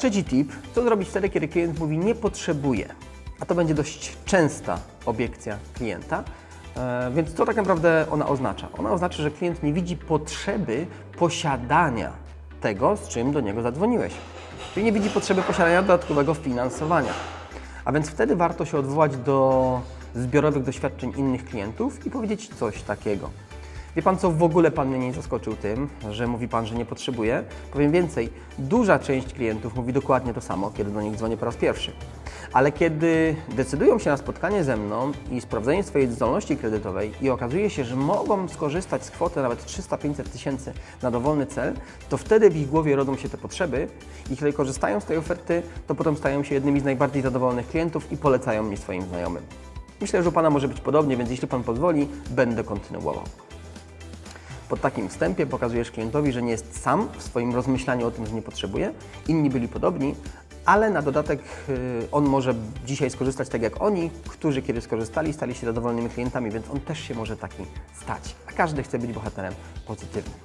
trzeci tip, co zrobić wtedy, kiedy klient mówi nie potrzebuje. A to będzie dość częsta obiekcja klienta. E, Więc co tak naprawdę ona oznacza? Ona oznacza, że klient nie widzi potrzeby posiadania tego, z czym do niego zadzwoniłeś. Czyli nie widzi potrzeby posiadania dodatkowego finansowania. A więc wtedy warto się odwołać do zbiorowych doświadczeń innych klientów i powiedzieć coś takiego. Wie Pan co, w ogóle Pan mnie nie zaskoczył tym, że mówi Pan, że nie potrzebuje. Powiem więcej, duża część klientów mówi dokładnie to samo, kiedy do nich dzwonię po raz pierwszy. Ale kiedy decydują się na spotkanie ze mną i sprawdzenie swojej zdolności kredytowej i okazuje się, że mogą skorzystać z kwoty nawet 300-500 tysięcy na dowolny cel, to wtedy w ich głowie rodzą się te potrzeby i kiedy korzystają z tej oferty, to potem stają się jednymi z najbardziej zadowolonych klientów i polecają mnie swoim znajomym. Myślę, że u Pana może być podobnie, więc jeśli Pan pozwoli, będę kontynuował. Po takim wstępie pokazujesz klientowi, że nie jest sam w swoim rozmyślaniu o tym, że nie potrzebuje. Inni byli podobni, ale na dodatek y, on może dzisiaj skorzystać tak jak oni, którzy kiedy skorzystali, stali się zadowolonymi klientami, więc on też się może taki stać. A każdy chce być bohaterem pozytywnym.